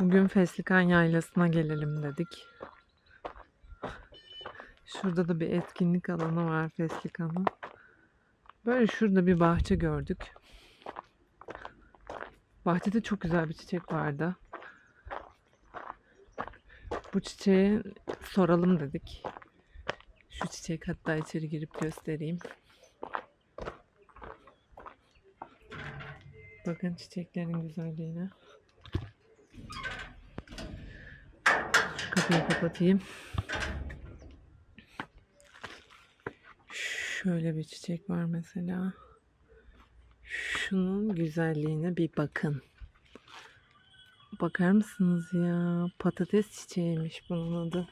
Bugün Feslikan Yaylası'na gelelim dedik. Şurada da bir etkinlik alanı var Feslikan'ın. Böyle şurada bir bahçe gördük. Bahçede çok güzel bir çiçek vardı. Bu çiçeği soralım dedik. Şu çiçek hatta içeri girip göstereyim. Bakın çiçeklerin güzelliğine. Şu kapıyı kapatayım. Şöyle bir çiçek var mesela. Şunun güzelliğine bir bakın. Bakar mısınız ya? Patates çiçeğiymiş bunun adı.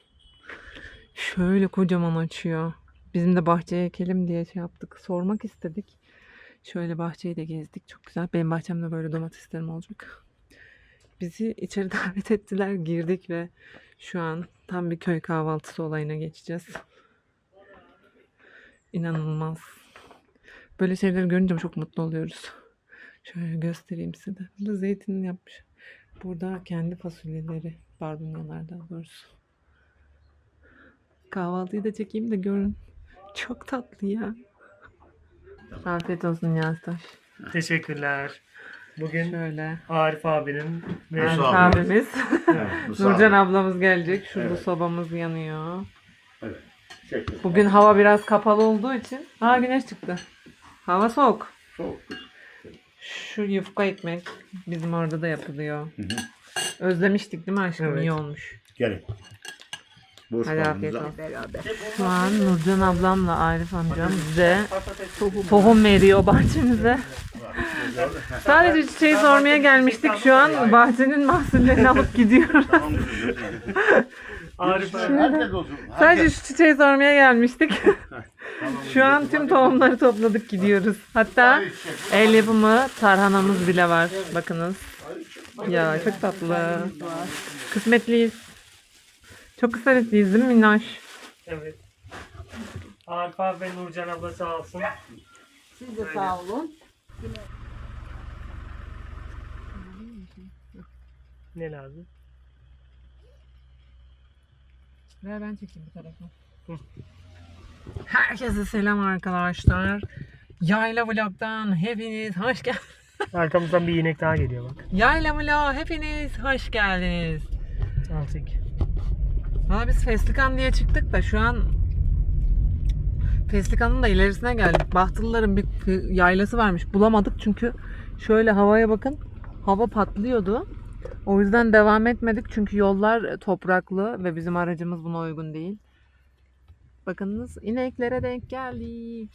Şöyle kocaman açıyor. Bizim de bahçeye ekelim diye şey yaptık. Sormak istedik. Şöyle bahçeyi de gezdik. Çok güzel. Benim bahçemde böyle domateslerim olacak. Bizi içeri davet ettiler. Girdik ve şu an tam bir köy kahvaltısı olayına geçeceğiz. İnanılmaz. Böyle şeyleri görünce çok mutlu oluyoruz. Şöyle göstereyim size de. Burada zeytin yapmış. Burada kendi fasulyeleri, barbunyalar daha doğrusu. Kahvaltıyı da çekeyim de görün. Çok tatlı ya. Afiyet olsun Yaztaş. Teşekkürler. Bugün Şöyle. Arif abinin ve Arif abi. abimiz. Evet, Nurcan ablamız gelecek. Şurada Evet. sobamız yanıyor. Evet. Bugün hava biraz kapalı olduğu için. Ha güneş çıktı. Hava soğuk. Soğuk. Şu yufka ekmek bizim orada da yapılıyor. Hı hı. Özlemiştik değil mi aşkım? Evet. İyi olmuş. Gelin. Boş Hadi afiyet karnınıza. olsun. Şu an Nurcan ablamla Arif amcam bize tohum veriyor bahçemize. Sadece çiçeği sormaya gelmiştik. Şu an bahçenin mahsullerini alıp gidiyoruz. Arif abi Herkes olsun. Sadece şu çiçeği sormaya gelmiştik. Şu an tüm tohumları topladık gidiyoruz. Hatta el yapımı tarhanamız bile var. Bakınız. Ya çok tatlı. Kısmetliyiz. Çok kısmetliyiz değil mi Minnoş? evet. Abi ve Nurcan abla sağ olsun. Siz de sağ olun. Ne lazım? Ver ben çekeyim bu tarafa. Hı. Herkese selam arkadaşlar. Yayla Vlog'dan hepiniz hoş geldiniz. Arkamızdan bir inek daha geliyor bak. Yayla Vlog hepiniz hoş geldiniz. Çek. Valla biz Feslikan diye çıktık da şu an Feslikan'ın da ilerisine geldik. Bahtılıların bir yaylası varmış. Bulamadık çünkü şöyle havaya bakın. Hava patlıyordu. O yüzden devam etmedik çünkü yollar topraklı ve bizim aracımız buna uygun değil. Bakınız ineklere denk geldik.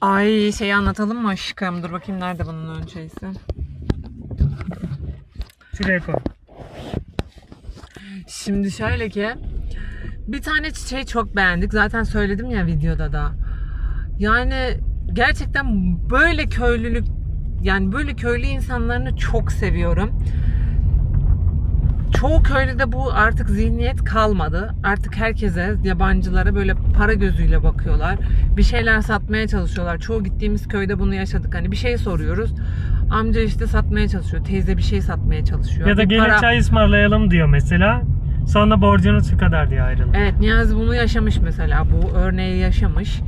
Ay şeyi anlatalım mı aşkım? Dur bakayım nerede bunun ön şeysi. Şuraya koy. Şimdi şöyle ki bir tane çiçeği çok beğendik. Zaten söyledim ya videoda da. Yani gerçekten böyle köylülük yani böyle köylü insanlarını çok seviyorum. Çoğu köylüde bu artık zihniyet kalmadı. Artık herkese, yabancılara böyle para gözüyle bakıyorlar. Bir şeyler satmaya çalışıyorlar. Çoğu gittiğimiz köyde bunu yaşadık. Hani bir şey soruyoruz. Amca işte satmaya çalışıyor. Teyze bir şey satmaya çalışıyor. Ya da Bir gelin para- çay ısmarlayalım diyor mesela. Sonra borcunuz şu kadar diye ayrılır. Evet Niyazi bunu yaşamış mesela. Bu örneği yaşamış.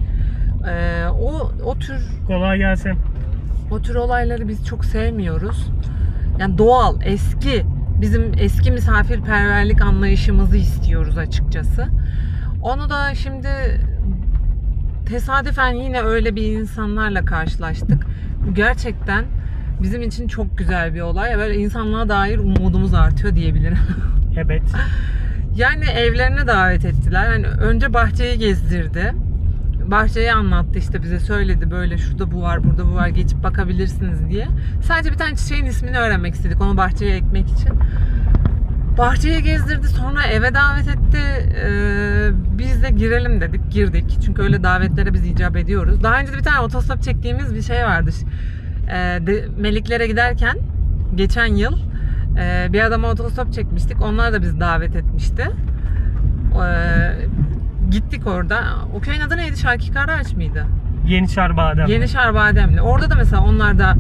Ee, o o tür Kolay gelsin. O tür olayları biz çok sevmiyoruz. Yani doğal, eski bizim eski misafirperverlik anlayışımızı istiyoruz açıkçası. Onu da şimdi tesadüfen yine öyle bir insanlarla karşılaştık. Bu gerçekten bizim için çok güzel bir olay. Böyle insanlığa dair umudumuz artıyor diyebilirim. Evet. Yani evlerine davet ettiler. Hani önce bahçeyi gezdirdi. Bahçeyi anlattı işte bize söyledi böyle şurada bu var burada bu var geçip bakabilirsiniz diye. Sadece bir tane çiçeğin ismini öğrenmek istedik onu bahçeye ekmek için. Bahçeye gezdirdi sonra eve davet etti. Ee, biz de girelim dedik girdik. Çünkü öyle davetlere biz icap ediyoruz. Daha önce de bir tane otostop çektiğimiz bir şey vardı. Ee, de, Meliklere giderken geçen yıl ee, bir adama otostop çekmiştik. Onlar da bizi davet etmişti. Ee, gittik orada. O köyün adı neydi? Şarkı Karaağaç mıydı? Yeni Şarbadem. Yeni Şarbademli. Orada da mesela onlar da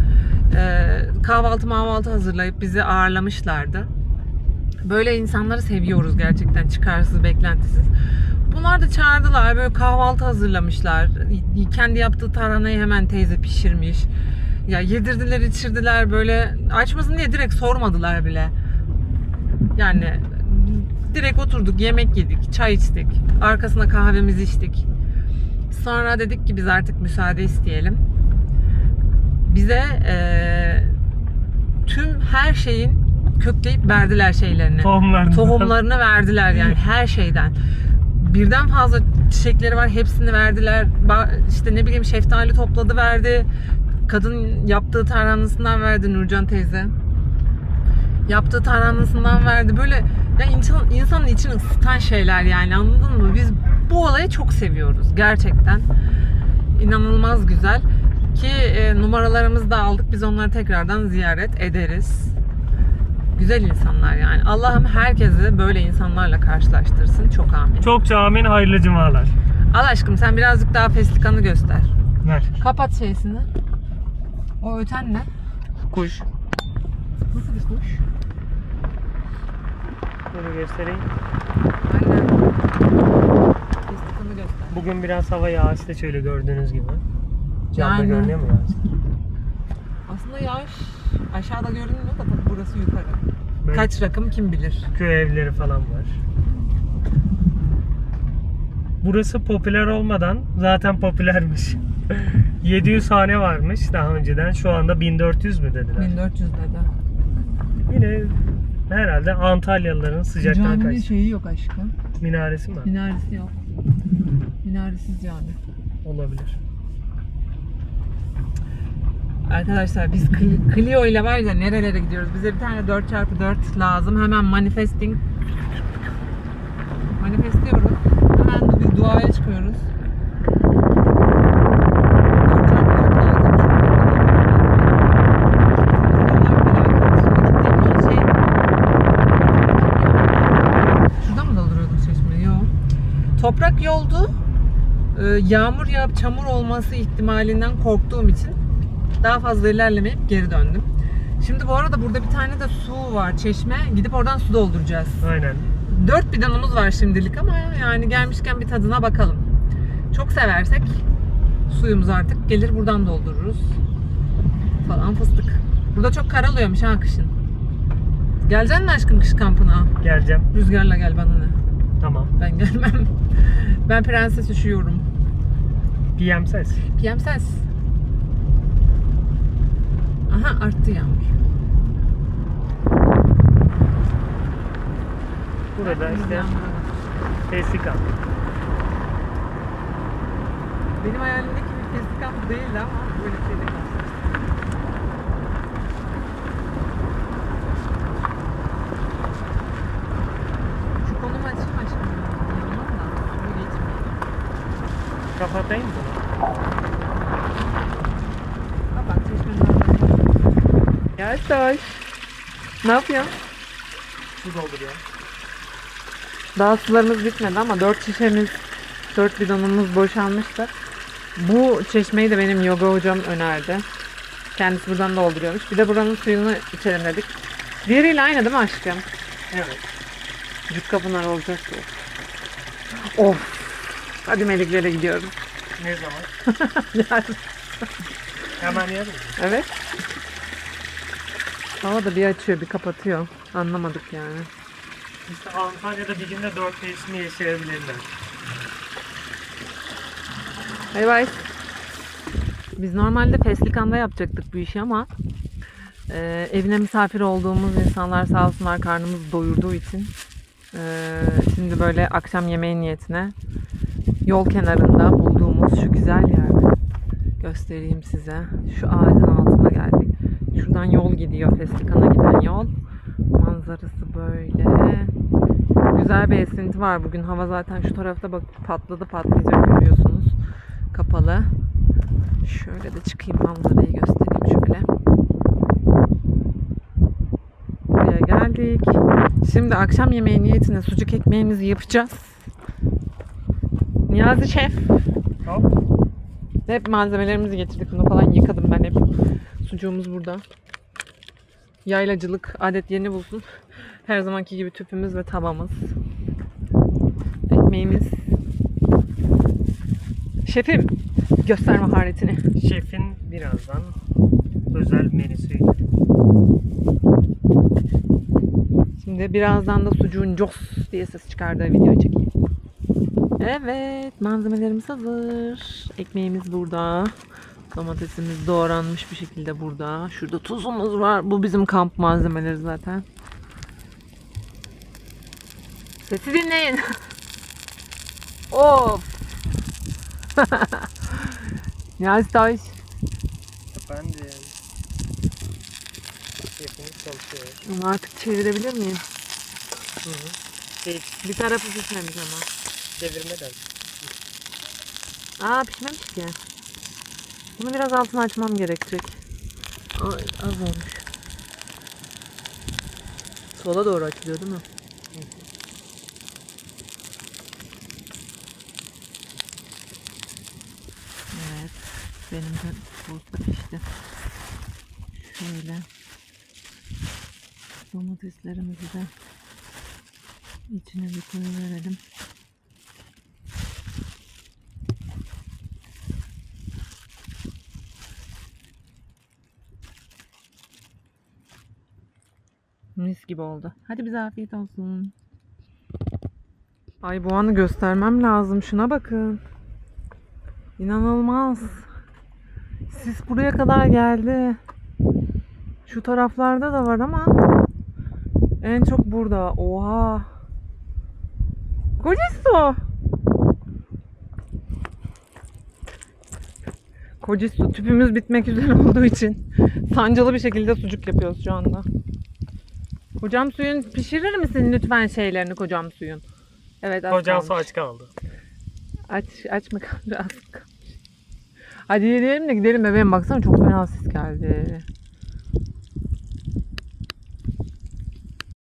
e, kahvaltı mahvaltı hazırlayıp bizi ağırlamışlardı. Böyle insanları seviyoruz gerçekten çıkarsız beklentisiz. Bunlar da çağırdılar böyle kahvaltı hazırlamışlar. Kendi yaptığı tarhanayı hemen teyze pişirmiş. Ya yedirdiler içirdiler böyle aç mısın diye direkt sormadılar bile. Yani direkt oturduk yemek yedik çay içtik. Arkasına kahvemizi içtik. Sonra dedik ki biz artık müsaade isteyelim. Bize eee, tüm her şeyin kökleyip verdiler şeylerini. Tohumlarını. Tohumlarını verdiler yani her şeyden. Birden fazla çiçekleri var hepsini verdiler. İşte ne bileyim şeftali topladı verdi. Kadın yaptığı tarhanasından verdi Nurcan teyze. Yaptığı tarhanasından verdi. Böyle ya insan, insanın içini ısıtan şeyler yani anladın mı? Biz bu olayı çok seviyoruz gerçekten. İnanılmaz güzel. Ki e, numaralarımızı da aldık. Biz onları tekrardan ziyaret ederiz. Güzel insanlar yani. Allah'ım herkesi böyle insanlarla karşılaştırsın. Çok amin. Çok amin hayırlı cumalar. Al aşkım sen birazcık daha feslikanı göster. Ver. Kapat şeysini. O öten ne? Kuş. Nasıl bir kuş? Bunu göstereyim. Aynen. Festikanı göster. Bugün biraz hava yağışlı şöyle gördüğünüz gibi. Camda Yani. görünüyor mu yağış? Aslında yağış aşağıda görünmüyor da tabii burası yukarı. Böyle Kaç rakım kim bilir. köy evleri falan var. Burası popüler olmadan zaten popülermiş. 700 hane varmış daha önceden. Şu anda 1400 mü dediler. 1400 dedi. Yine herhalde Antalyalıların sıcaktan Caminin kaçtı. şeyi yok aşkım. Minaresi mi? Minaresi yok. Minaresiz cami. Olabilir. Arkadaşlar biz Cl- Clio ile var ya nerelere gidiyoruz? Bize bir tane 4x4 lazım. Hemen manifesting. Manifestliyoruz. Hemen du- duaya çıkıyoruz. 4x4 lazım çünkü. Şey- Şuradan mı dolduruyorduk çeşmeyi? Yok. Toprak yoldu. Ee, Yağmur yağıp çamur olması ihtimalinden korktuğum için daha fazla ilerlemeyip geri döndüm. Şimdi bu arada burada bir tane de su var, çeşme. Gidip oradan su dolduracağız. Aynen. Dört bidonumuz var şimdilik ama yani gelmişken bir tadına bakalım. Çok seversek suyumuzu artık gelir buradan doldururuz. Falan fıstık. Burada çok kar oluyormuş ha kışın. Geleceksin mi aşkım kış kampına? Geleceğim. Rüzgarla gel bana ne? Tamam. Ben gelmem. Ben prenses üşüyorum. PM ses. PM ses. Aha arttı yağmur. Burada işte Yağmur. Tesika. Benim hayalimdeki bir festival kamp değildi ama böyle bir kaldı. Kapatayım mı? Kapat. Yavaş yavaş. Ne yapıyorsun? Su dolduruyor. Daha sularımız bitmedi ama 4 şişemiz, 4 bidonumuz boşalmıştı. Bu çeşmeyi de benim yoga hocam önerdi. Kendisi buradan dolduruyormuş. Bir de buranın suyunu içelim dedik. Diğeriyle aynı değil mi aşkım? Evet. Cukka Pınar olacak. Of. Hadi Meliklere gidiyoruz. Ne zaman? Yarın. Hemen yarın. evet. Hava da bir açıyor bir kapatıyor. Anlamadık yani. İşte Antalya'da bir günde dört mevsimi yaşayabilirler. Bay bay. Biz normalde Feslikan'da yapacaktık bu işi ama e, evine misafir olduğumuz insanlar sağ olsunlar karnımızı doyurduğu için e, şimdi böyle akşam yemeği niyetine yol kenarında bulduğumuz şu güzel yerde göstereyim size. Şu ağacın altına geldik. Şuradan yol gidiyor Feslikan'a giden yol. Manzarası böyle. Güzel bir esinti var bugün. Hava zaten şu tarafta bak patladı patlayacak görüyorsunuz. Kapalı. Şöyle de çıkayım manzarayı göstereyim şöyle. Buraya geldik. Şimdi akşam yemeği niyetine sucuk ekmeğimizi yapacağız. Niyazi Şef. Hop. Hep malzemelerimizi getirdik. Bunu falan yıkadım ben hep. Sucuğumuz burada. Yaylacılık adet yerini bulsun. Her zamanki gibi tüpümüz ve tavamız. Ekmeğimiz. Şefim göster maharetini. Şefin birazdan özel menüsü. Şimdi birazdan da sucuğun cos diye ses çıkardığı videoyu çekeyim. Evet malzemelerimiz hazır. Ekmeğimiz burada. Domatesimiz doğranmış bir şekilde burada. Şurada tuzumuz var. Bu bizim kamp malzemeleri zaten. Sesi dinleyin. of. Niyazi Taş. Efendim. Şefimiz çalışıyor. Bunu artık çevirebilir miyim? Hı hı. Bir tarafı pişmemiş ama. Çevirmeden. Aa pişmemiş ki. Bunu biraz altını açmam gerekecek. Ay, az olmuş. Sola doğru açılıyor değil mi? Evet. Benim de burada pişti. Şöyle. Domateslerimizi de içine bir koyuverelim. Mis gibi oldu. Hadi bize afiyet olsun. Ay bu anı göstermem lazım. Şuna bakın. İnanılmaz. Sis buraya kadar geldi. Şu taraflarda da var ama en çok burada. Oha. Kocisto. Kocisto tüpümüz bitmek üzere olduğu için sancılı bir şekilde sucuk yapıyoruz şu anda. Kocam suyun pişirir misin lütfen şeylerini kocam suyun? Evet az Kocan kalmış. su aç kaldı. Aç, aç mı kalmış? Az kalmış. Hadi yiyelim de gidelim bebeğim baksana çok fena ses geldi.